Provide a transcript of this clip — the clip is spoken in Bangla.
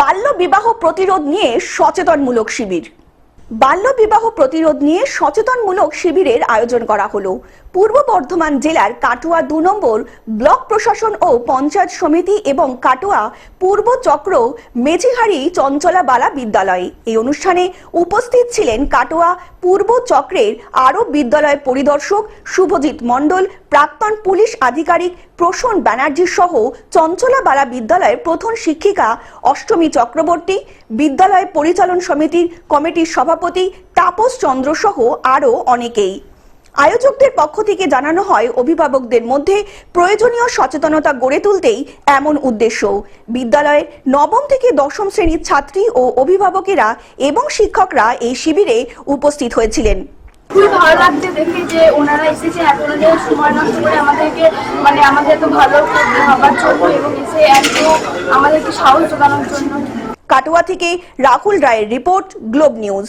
বাল্য বিবাহ প্রতিরোধ নিয়ে সচেতনমূলক শিবির। বাল্য বিবাহ প্রতিরোধ নিয়ে সচেতনমূলক শিবিরের আয়োজন করা হলো। পূর্ব বর্ধমান জেলার কাটোয়া দু নম্বর ব্লক প্রশাসন ও পঞ্চায়েত সমিতি এবং কাটোয়া পূর্ব চক্র মেঝিহারি চঞ্চলা বালা বিদ্যালয়ে। এই অনুষ্ঠানে উপস্থিত ছিলেন কাটোয়া পূর্ব চক্রের আরও বিদ্যালয় পরিদর্শক শুভজিৎ মণ্ডল, প্রাক্তন পুলিশ আধিকারিক প্রসূন ব্যানার্জি সহ চঞ্চলা বালা বিদ্যালয়ের প্রথম শিক্ষিকা অষ্টমী চক্রবর্তী, বিদ্যালয় পরিচালন সমিতির কমিটির সভাপতি তাপস চন্দ্র সহ আরও অনেকেই। আয়োজকদের পক্ষ থেকে জানানো হয় অভিভাবকদের মধ্যে প্রয়োজনীয় সচেতনতা গড়ে তুলতেই এমন উদ্দেশ্য। বিদ্যালয়ের নবম থেকে দশম শ্রেণির ছাত্রী ও অভিভাবকেরা এবং শিক্ষকরা এই শিবিরে উপস্থিত হয়েছিলেন। খুবই ভালো লাগছে দেখে যে ওনারা এসেছে এত ওনাদের সময় নষ্ট করে আমাদেরকে মানে আমাদের এত ভালো হবার জন্য এবং এসে এত আমাদেরকে সাহস জোগানোর জন্য। কাটোয়া থেকে রাহুল রায়ের রিপোর্ট গ্লোব নিউজ।